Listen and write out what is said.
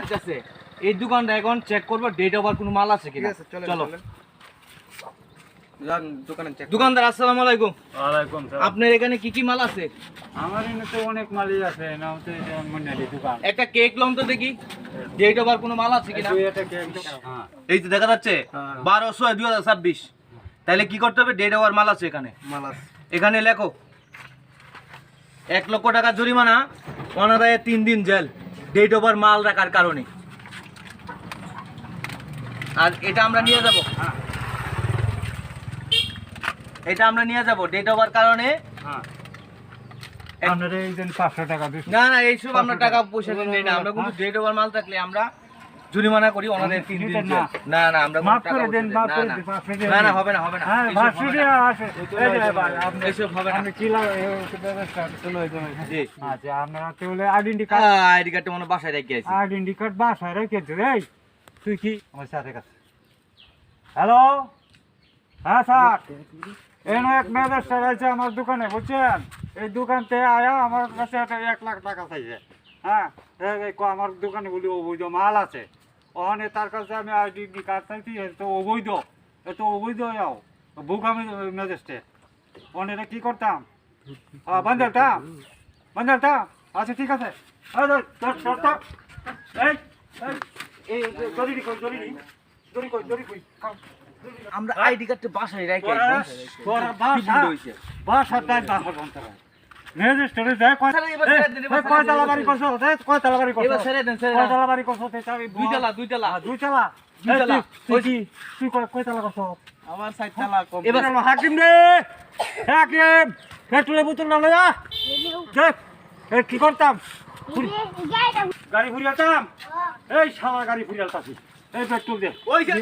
আচ্ছা। ঠিক আছে। এই দোকানটা এখন চেক করব ডেট ওভার কোনো মাল আছে কিনা। চলো। দোকানদার আসসালামু আলাইকুম। ওয়ালাইকুম সালাম। আপনার এখানে কি কি মাল আছে? আমার এখানে তো অনেক মালই আছে নাম তো এটা দোকান। একটা কেক লম তো দেখি। ডেট ওভার কোনো মাল আছে কিনা? হ্যাঁ। এই তো দেখা যাচ্ছে বারোশো দুই হাজার ছাব্বিশ। তাহলে কি করতে হবে? ডেট ওভার মাল আছে এখানে। মালাস এখানে লেখো এক লক্ষ টাকা জরিমানা অনাদায়ে তিন দিন জেল। ডেট ওভার মাল রাখার কারণে। আর এটা আমরা নিয়ে যাব। হ্যাঁ এটা আমরা নিয়ে যাব ডেট ওভার কারণে। হ্যাঁ। আপনারা এই দিন 500 টাকা দিচ্ছি না না এইসব আমরা টাকা। পয়সা নেই না। আমরা কিন্তু ডেট ওভার মাল থাকলে আমরা জরিমানা করি ওনাদের তিন দিন না। না আমরা মাফ করে দেন, মাফ করে দেন, না না হবে না হবে না। হ্যাঁ আপনি হবে না। ব্যবস্থা চলো জি। আচ্ছা আপনারা তাহলে আইডেন্টি কার্ড আইডি কার্ডটা মনে বাসায় রেখে আছি। আইডেন্টি কার্ড বাসায় রেখেছো এই তুই কি? আমার সাথে কাছে। হ্যালো হ্যাঁ স্যার। এনে এক ম্যানেজার আছে আমার দোকানে বুঝছেন? এই দোকানতে আয়া আমার কাছে এক লাখ টাকা চাইছে। হ্যাঁ আমার দোকানে বলি অবৈধ মাল আছে। ওখানে তার কাছে আমি আইডেন্টি কার্ড এ তো অবৈধ এ তো অবৈধ যাও বুক আমি ম্যাজিস্ট্রেট। ওখানে কি করতাম? হ্যাঁ বান্ধালতাম বান্ধালতাম আচ্ছা ঠিক আছে। আমরা আইডি কার্ডটা বাসায় রেখে বাসা, বাসার দায় বাসার বন্ধ কি- তুই কয়- কয় তালা করছ? আমার সাইড তালা কম এবার আমার হাকিম রে! হাকিম! পেট্রোলের বোতল না লয়া? দেখ এই কি করতাম? গাড়ি ফুরিয়াতাম? এই সারা গাড়ি ফুরিয়ালতাছি এই পেট্রোল দে। ওই যে